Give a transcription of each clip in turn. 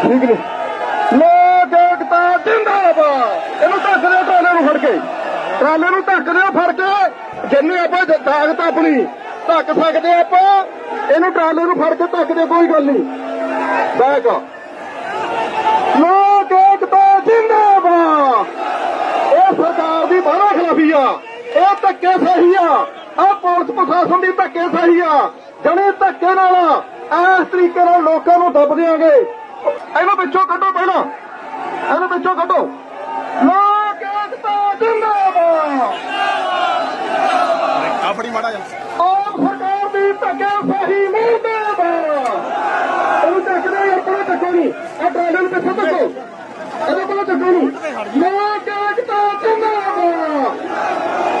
ਠੀਕ ਨੇ ਲੋਕ ਏਕਤਾ ਜਿੰਦਾਬਾਦ। ਇਹਨੂੰ ਧੱਕ ਦਿਓ, ਟਰਾਲੇ ਨੂੰ ਫੜ ਕੇ। ਟਰਾਲੇ ਨੂੰ ਧੱਕ ਦਿਓ, ਫੜ ਕੇ। ਜਿੰਨੀ ਆਪਾਂ ਜ- ਤਾਕਤ ਆਪਣੀ ਧੱਕ ਸਕਦੇ ਆਪਾਂ, ਇਹਨੂੰ ਟਰਾਲੇ ਨੂੰ ਫੜ ਕੇ ਧੱਕ ਦਿਓ, ਕੋਈ ਗੱਲ ਨਹੀਂ। ਬੈਕ ਲੋਕ ਏਕਤਾ ਜਿੰਦਾਬਾਦ। ਇਹ ਸਰਕਾਰ ਦੀ ਬਾਹਰ ਖਿਲਾਫੀ ਆ। ਇਹ ਧੱਕੇ ਸਹੀ ਆ। ਆ ਪੁਲਿਸ ਪ੍ਰਸ਼ਾਸਨ ਦੀ ਧੱਕੇ ਸਹੀ ਆ। ਜਣੇ ਧੱਕੇ ਨਾਲ ਇਸ ਤਰੀਕੇ ਨਾਲ ਲੋਕਾਂ ਨੂੰ ਦੱਬ ਦਿਆਂਗੇ। ਇਹਨੂੰ ਵਿੱਚੋਂ ਕੱਢੋ ਪਹਿਲਾਂ। ਇਹਨੂੰ ਵਿੱਚੋਂ ਕੱਢੋ। ਲੋਕ ਏਕਤਾ ਜਿੰਦਾਬਾਦ। ਆਪਣੀ ਮਾੜਾ ਜਾ ਆਪ ਸਰਕਾਰ ਦੀ ਧੱਕੇ ਸਹੀ ਮੁਰਦਾਬਾਦ ਇਹਨੂੰ ਚੱਕਦੇ ਆਪਣਾ ਚੱਕੋ ਨਹੀਂ। ਆ ਨੂੰ ਪਿੱਛੇ ਚੱਕੋ। ਇਹਦੇ ਕੋਲ ਚੱਕੋ ਨਹੀਂ। ਲੋਕ ਏਕਤਾ ਜਿੰਦਾਬਾਦ।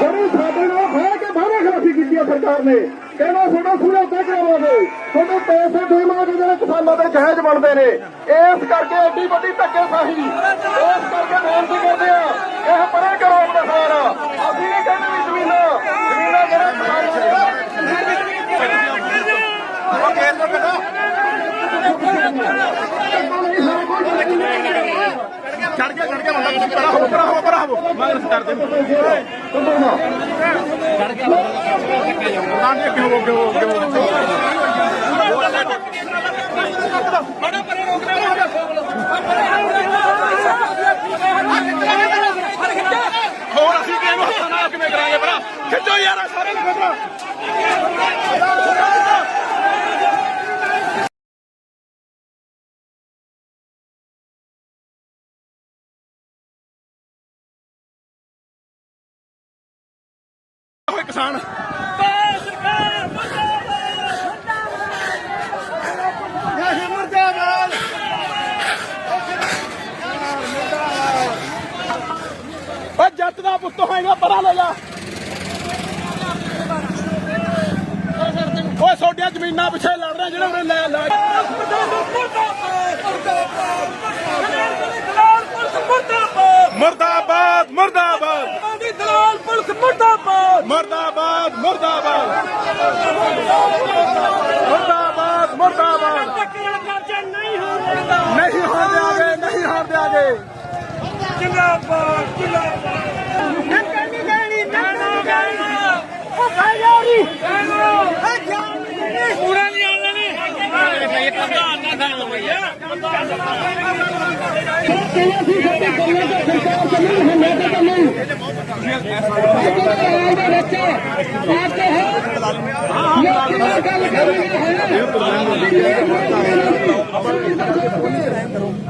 ਜਿਹੜੀ ਸਾਡੇ ਨਾਲ ਖੜਾ ਕੇ ਬਾਹਰ ਖਿਲਾਫੀ ਕੀਤੀ ਆ ਸਰਕਾਰ ਨੇ। ਕਹਿੰਦਾ ਤੁਹਾਡਾ ਸਮਝੌਤਾ ਕਰਾਵਾਂਗੇ ਤੁਹਾਡੇ ਪੈਸੇ ਦੇਵਾਂਗੇ ਜਿਹੜੇ ਕਿਸਾਨਾਂ ਦੇ ਜਹਾਜ਼ ਬਣਦੇ ਨੇ, ਇਸ ਕਰਕੇ ਐਡੀ ਵੱਡੀ ਧੱਕੇਸ਼ਾਹੀ। ਇਸ ਕਰਕੇ ਬੇਨਤੀ ਕਰਦੇ ਆ, ਇਹ ਪਰੇ ਕਰੋ ਆਪਣਾ ਸਾਰਾ ਅਸੀਂ ਨਹੀਂ ਕਹਿੰਦੇ ਵੀ ਜ਼ਮੀਨਾਂ ਜ਼ਮੀਨਾਂ ਜਿਹੜੇ ਕਿਸਾਨਾਂ ਚੜ ਗਿਆ ਚੜ ਗਿਆ ਬੰਦਾ ਪਰਾ ਹੋ ਪਰਾ ਹੋ ਪਰਾ ਹੋ ਮਗਰ ਸਟਾਰ ਦੇ ਨਾ ਦੇ ਕਿਉਂ ਕਿਉਂ ਕਿਉਂ ਹੋਰ ਅਸੀਂ ਕਿਹਨੂੰ ਹੱਥਾਂ ਨਾਲ ਕਿਵੇਂ ਕਰਾਂਗੇ ਭਰਾ? ਖਿੱਚੋ ਯਾਰ ਸਾਰੇ। ਨੂੰ ਕਿਸਾਨ। ਓ ਜੱਟ ਦਾ ਪੁੱਤ ਹੋਏਗਾ, ਪਰਾਂ ਲੈ ਜਾ। ਓਏ ਛੋਟੀਆਂ ਜ਼ਮੀਨਾਂ ਪਿੱਛੇ ਲੜ ਰਹੇ ਜਿਹੜੇ ਉਰੇ ਲੈ ਲੈ ਮੁਰਦਾਬਾਦ ਮੁਰਦਾਬਾਦ ਦਲਾਲ ਪੁਲਿਸ ਮੁਰਦਾਬਾਦ! ਮੁਰਦਾਬਾਦ ਮੁਰਦਾਬਾਦ! ਮੁਰਦਾਬਾਦ ਮੁਰਦਾਬਾਦ! ਨਹੀਂ ਹੋਣ ਦਿੰਦਾ। ਨਹੀਂ ਹੋਣ ਦਿਆਂਗੇ ਜਿੰਦਾਬਾਦ ਜਿੰਦਾਬਾਦ। ਨਹੀਂ ਦੇਣੀ ਨੰਗਾ ਗਾਣੀ ਉਹ ਭਾਈਆਰੀ ਪੂਰਾ ਨਹੀਂ ਆਉਣਾ ਨੇ ਇਹ ਪ੍ਰਧਾਨ ਨਾ ਖਾਣ ਭਈਆ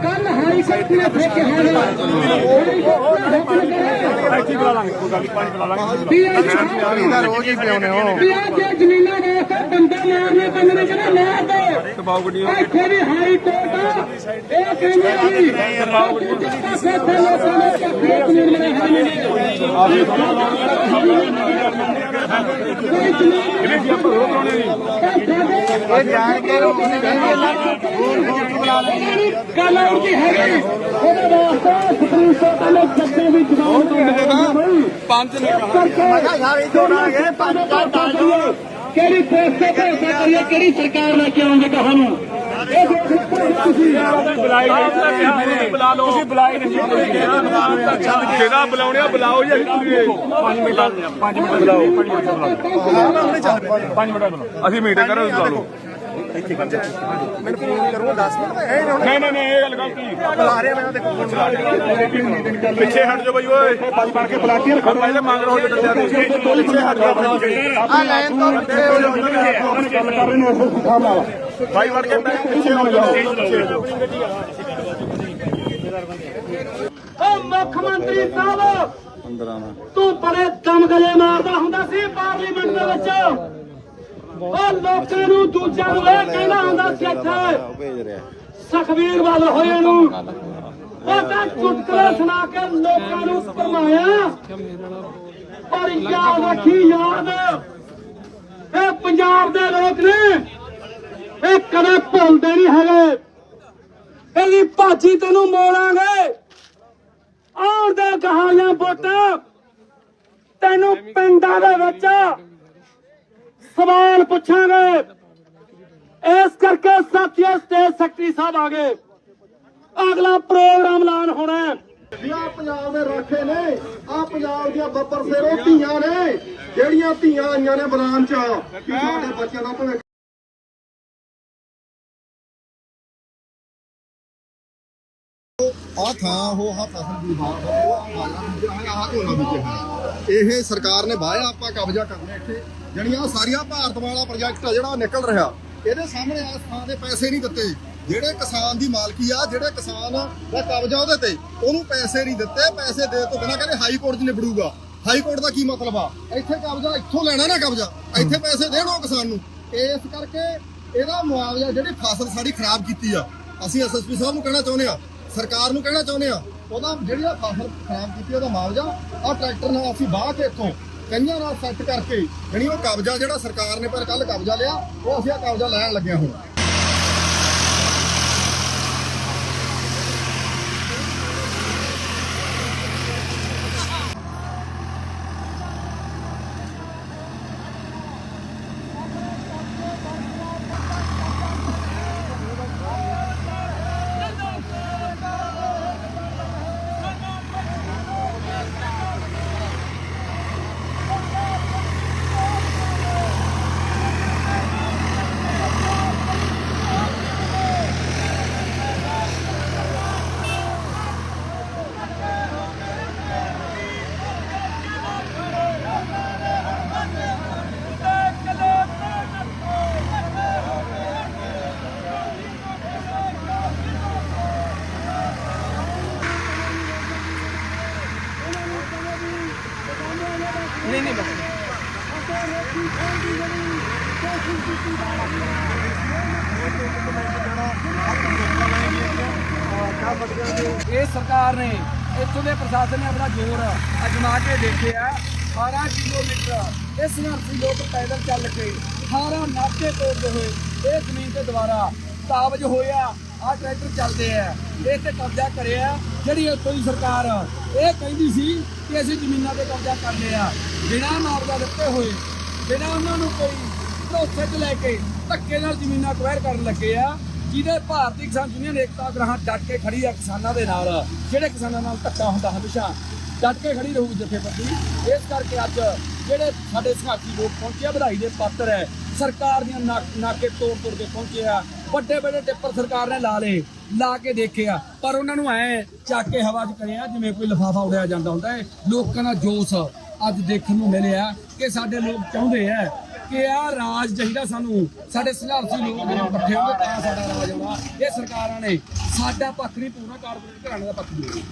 ਕੱਲ ਹਾਈ ਕੋਰਟ ਨੇ ਫੇਕੇ ਹਨ ਇੱਥੇ ਬੁਲਾ ਨਹੀਂ ਬੁਲਾ ਦੇ ਦੋ ਦਬਾਓ ਗੱਡੀ ਇੱਥੇ ਵੀ ਹਾਈ ਕੋਰਟ ਇਹ ਕਹਿੰਦੇ ਵੀ ਇੱਥੇ ਲੋਕਾਂ ਨੇ। ਧੱਕੇ ਕਾਨੂੰਨ ਬਣੇ ਹੋਏ ਨੇ? ਇਹ ਜਾਣ ਕੇ ਗੱਲ ਆਉਂਦੀ ਹੈਗੀ ਉਹਦੇ ਵਾਸਤੇ ਸੁਪਰੀਮ ਕੋਰਟ ਨੇ ਜੱਜੇ ਵੀ ਜਵਾਬ ਪੰਜ ਨੇ ਕਹਾ ਸਾਰੇ ਜੋੜਾਂਗੇ ਪੰਜ ਚਾਰ ਕਿਹੜੀ ਪੋਸਟ ਤੇ ਭਰੋਸਾ ਕਰੀਏ ਕਿਹੜੀ ਸਰਕਾਰ ਲੈ ਕੇ ਆਉਂਗੇ ਤੁਹਾਨੂੰ? ਇਹ ਤੁਸੀਂ ਬੁਲਾ ਲਓ ਤੁਸੀਂ। ਬੁਲਾਈ ਨਹੀਂ ਜਿਹੜਾ ਬੁਲਾਉਣੇ ਆ ਬੁਲਾਓ ਜੀ 5 ਮਿੰਟ 5 ਮਿੰਟ ਬੁਲਾਓ 5 ਮਿੰਟ ਬੁਲਾਓ 5 ਮਿੰਟ ਬੁਲਾਓ। ਅਸੀਂ ਮੀਟਿੰਗ ਕਰਾਂ ਬੁਲਾ ਲਓ। ਮੈਨੂੰ ਫੋਨ ਕਰੂੰਗਾ 10 ਮਿੰਟ ਦਾ ਇਹ ਨਹੀਂ ਨਹੀਂ ਨਹੀਂ ਇਹ ਗੱਲ ਗਲਤੀ ਬੁਲਾ ਰਿਹਾ ਮੈਂ ਦੇਖੋ ਫੋਨ ਚਲਾ ਰਿਹਾ। ਪਿੱਛੇ ਹਟ ਜਾਓ ਬਈ ਓਏ। ਬਾਜ ਮਾਰ ਕੇ ਬੁਲਾਤੀ ਹੁਣ ਪਹਿਲੇ ਮੰਗ ਰਹੋ ਜੱਟਿਆਂ ਦੇ ਪਿੱਛੇ ਹਟ ਜਾਓ ਆ ਲਾਈਨ ਤੋਂ ਪਿੱਛੇ ਹੋ ਜਾਓ। ਗੱਲ ਕਰ ਰਹੇ ਨੇ। ਉਹ ਸਿਖਾਉਣ ਵਾਲਾ ਭਾਈ ਵੜ ਕੇ ਮੈਂ ਪਿੱਛੇ ਹੋ ਜਾਓ। ਪਿੱਛੇ ਹੋ ਜਾਓ। ਓ ਮੁੱਖ ਮੰਤਰੀ ਸਾਹਿਬ! ਤੂੰ ਬੜੇ ਦਮ ਗਲੇ ਮਾਰਦਾ ਹੁੰਦਾ ਸੀ ਪਾਰਲੀਮੈਂਟ ਦੇ ਵਿੱਚ। ਉਹ ਲੋਕਾਂ ਨੂੰ ਦੂਜਿਆਂ ਨੂੰ ਇਹ ਕਹਿਣਾ ਹੁੰਦਾ ਸੀ ਇੱਥੇ। ਸੁਖਬੀਰ ਵੱਲ ਹੋਏ ਨੂੰ। ਉਹ ਤਾਂ ਚੁਟਕਲੇ ਸੁਣਾ ਕੇ ਲੋਕਾਂ ਨੂੰ ਭਰਮਾਇਆ ਪਰ ਯਾਦ ਰੱਖੀ, ਯਾਦ। ਇਹ ਪੰਜਾਬ ਦੇ ਲੋਕ ਨੇ, ਇਹ ਕਦੇ ਭੁੱਲਦੇ ਨਹੀਂ ਹੈਗੇ। ਇਹਦੀ ਭਾਜੀ, ਤੈਨੂੰ ਮੋੜਾਂਗੇ। ਆਉਣ ਦੇ ਕਹਾਣੀਆਂ ਵੋਟਾਂ ਤੈਨੂੰ ਪਿੰਡਾਂ ਦੇ ਵਿੱਚ ਸਵਾਲ ਪੁੱਛਾਂਗੇ। ਇਸ ਕਰਕੇ ਸਾਥੀਓ, ਸਟੇਜ ਸੈਕਟਰੀ ਸਾਹਿਬ ਆ ਗਏ। ਅਗਲਾ ਪ੍ਰੋਗਰਾਮ ਐਲਾਨ ਹੋਣਾ ਹੈ। ਵੀ ਪੰਜਾਬ ਦੇ ਰਾਖੇ ਨੇ ਆ ਪੰਜਾਬ ਦੀਆਂ ਬੱਬਰ ਸੇਰੋ ਧੀਆਂ ਨੇ, ਜਿਹੜੀਆਂ ਧੀਆਂ ਆਈਆਂ ਨੇ ਬਰਾਨ ਚ, ਕਿ ਸਾਡੇ ਬੱਚਿਆਂ ਦਾ ਭਵਿੱਖ ਆ ਥਾਂ, ਉਹ ਆ ਫਸਲ ਵਿਭਾਗ ਦਾ ਉਹ ਆ ਬੀਜਿਆ ਹੈ ਆਹ ਝੋਨਾ ਬੀਜਿਆ ਹੈ ਇਹ ਸਰਕਾਰ ਨੇ ਵਾਹਿਆ ਆਪਾਂ ਕਬਜ਼ਾ ਕਰਨਾ ਇੱਥੇ। ਜਿਹੜੀਆਂ ਸਾਰੀਆਂ ਭਾਰਤ ਵਾਲਾ ਪ੍ਰੋਜੈਕਟ ਆ ਜਿਹੜਾ ਨਿਕਲ ਰਿਹਾ। ਇਹਦੇ ਸਾਹਮਣੇ ਇਸ ਥਾਂ ਦੇ ਪੈਸੇ ਨਹੀਂ ਦਿੱਤੇ। ਜਿਹੜੇ ਕਿਸਾਨ ਦੀ ਮਾਲਕੀ ਆ, ਜਿਹੜੇ ਕਿਸਾਨ ਦਾ ਕਬਜ਼ਾ ਉਹਦੇ ਤੇ, ਉਹਨੂੰ ਪੈਸੇ ਨਹੀਂ ਦਿੱਤੇ। ਪੈਸੇ ਦੇ ਤੋਂ ਬਿਨਾਂ ਕਹਿੰਦੇ ਹਾਈ ਕੋਰਟ 'ਚ ਨਿਬੜੂਗਾ। ਹਾਈ ਕੋਰਟ ਦਾ ਕੀ ਮਤਲਬ ਆ? ਇੱਥੇ ਕਬਜ਼ਾ, ਇੱਥੋਂ ਲੈਣਾ ਨਾ ਕਬਜ਼ਾ। ਇੱਥੇ ਪੈਸੇ ਦੇਣ ਉਹ ਕਿਸਾਨ ਨੂੰ। ਇਸ ਕਰਕੇ ਇਹਦਾ ਮੁਆਵਜ਼ਾ, ਜਿਹੜੀ ਫਸਲ ਸਾਡੀ ਖਰਾਬ ਕੀਤੀ ਆ, ਅਸੀਂ ਐਸਐਸਪੀ ਸਾਹਿਬ ਨੂੰ ਕਹਿਣਾ ਚਾਹੁੰਦੇ ਆ ਸਰਕਾਰ ਨੂੰ ਕਹਿਣਾ ਚਾਹੁੰਦੇ ਆ, ਉਹਦਾ ਜਿਹੜੀ ਆ ਫਸਲ ਖਰਾਬ ਕੀਤੀ, ਉਹਦਾ ਮੁਆਵਜ਼ਾ ਆ ਟਰੈਕਟਰ ਨਾਲ ਅਸੀਂ ਬਾਹ ਕੇ ਇੱਥੋਂ ਕਈਆਂ ਨਾਲ ਸੈੱਟ ਕਰਕੇ ਜਿਹੜੀ ਉਹ ਕਬਜ਼ਾ ਜਿਹੜਾ ਸਰਕਾਰ ਨੇ, ਪਰ ਕੱਲ ਕਬਜ਼ਾ ਲਿਆ, ਉਹ ਅਸੀਂ ਆ ਕਬਜ਼ਾ ਲੈਣ ਲੱਗਿਆ ਹੁਣ। ਇਹ ਸਰਕਾਰ ਨੇ, ਇੱਥੋਂ ਦੇ ਪ੍ਰਸ਼ਾਸਨ ਨੇ ਆਪਣਾ ਜ਼ੋਰ ਅਜਮਾ ਕੇ ਦੇਖਿਆ। 18 ਕਿਲੋਮੀਟਰ, ਇਸ ਨਰਸੀ ਲੋਕ ਪੈਦਲ ਚੱਲ ਕੇ 18 ਨਾਕੇ ਤੋੜਦੇ ਹੋਏ ਇਹ ਜ਼ਮੀਨ ਤੇ ਦੁਬਾਰਾ ਕਾਬਜ ਹੋਇਆ। ਆ ਟਰੈਕਟਰ ਚੱਲਦੇ ਆ, ਇਹ ਤੇ ਕਬਜ਼ਾ ਕਰਿਆ ਜਿਹੜੀ ਉੱਥੋਂ ਦੀ ਸਰਕਾਰ ਇਹ ਕਹਿੰਦੀ ਸੀ ਕਿ ਅਸੀਂ ਜ਼ਮੀਨਾਂ ਤੇ ਕਬਜ਼ਾ ਕਰ ਲਿਆ ਬਿਨਾਂ ਮੁਆਵਜ਼ਾ ਦਿੱਤੇ ਹੋਏ, ਬਿਨਾਂ ਉਹਨਾਂ ਨੂੰ ਕੋਈ ਭਰੋਸੇ 'ਚ ਲੈ ਕੇ ਧੱਕੇ ਨਾਲ ਜ਼ਮੀਨਾਂ ਅਕਵਾਇਰ ਕਰਨ ਲੱਗੇ ਆ, ਜਿਹਦੇ ਭਾਰਤੀ ਕਿਸਾਨ ਯੂਨੀਅਨ ਏਕਤਾ ਗ੍ਰਾਹਾਂ ਡਟ ਕੇ ਖੜੀ ਆ ਕਿਸਾਨਾਂ ਦੇ ਨਾਲ, ਜਿਹੜੇ ਕਿਸਾਨਾਂ ਨਾਲ ਧੱਕਾ ਹੁੰਦਾ ਹਮੇਸ਼ਾ, ਡਟ ਕੇ ਖੜੀ ਰਹੂਗੀ ਜਥੇਬੰਦੀ। ਇਸ ਕਰਕੇ ਅੱਜ ਜਿਹੜੇ ਸਾਡੇ ਸੰਘਰਸ਼ੀ ਲੋਕ ਪਹੁੰਚੇ ਆ, ਵਧਾਈ ਦੇ ਪਾਤਰ ਹੈ, ਸਰਕਾਰ ਦੀਆਂ ਨਾ- ਨਾਕੇ ਤੋੜ ਤੋੜ ਕੇ ਪਹੁੰਚੇ ਆ ਵੱਡੇ ਵੱਡੇ ਟਿੱਪਰ ਸਰਕਾਰ ਨੇ ਲਾ ਲਏ, ਲਾ ਕੇ ਦੇਖਿਆ। ਪਰ ਉਹਨਾਂ ਨੂੰ ਐ ਚੱਕ ਕੇ ਹਵਾ 'ਚ ਕਰਿਆ, ਜਿਵੇਂ ਕੋਈ ਲਿਫਾਫਾ ਉਡਿਆ ਜਾਂਦਾ ਹੁੰਦਾ ਹੈ, ਲੋਕਾਂ ਦਾ ਜੋਸ਼ ਅੱਜ ਦੇਖਣ ਨੂੰ ਮਿਲਿਆ ਕਿ ਸਾਡੇ ਲੋਕ ਚਾਹੁੰਦੇ ਆ ਕਿ ਆ ਰਾਜ ਚਾਹੀਦਾ ਸਾਨੂੰ। ਸਾਡੇ ਸੰਘਰਸ਼ੀ ਲੋਕ ਜਦੋਂ ਇਕੱਠੇ ਹੋਣਗੇ ਤਾਂ ਸਾਡਾ ਰਾਜ ਆਉਣਾ ਇਹ ਸਰਕਾਰਾਂ ਨੇ, ਸਾਡਾ ਪੱਖ ਨਹੀਂ, ਪੂਰਾ ਕਾਰਪੋਰੇਟ ਘਰਾਣੇ ਦਾ ਪੱਖ ਨਹੀਂ।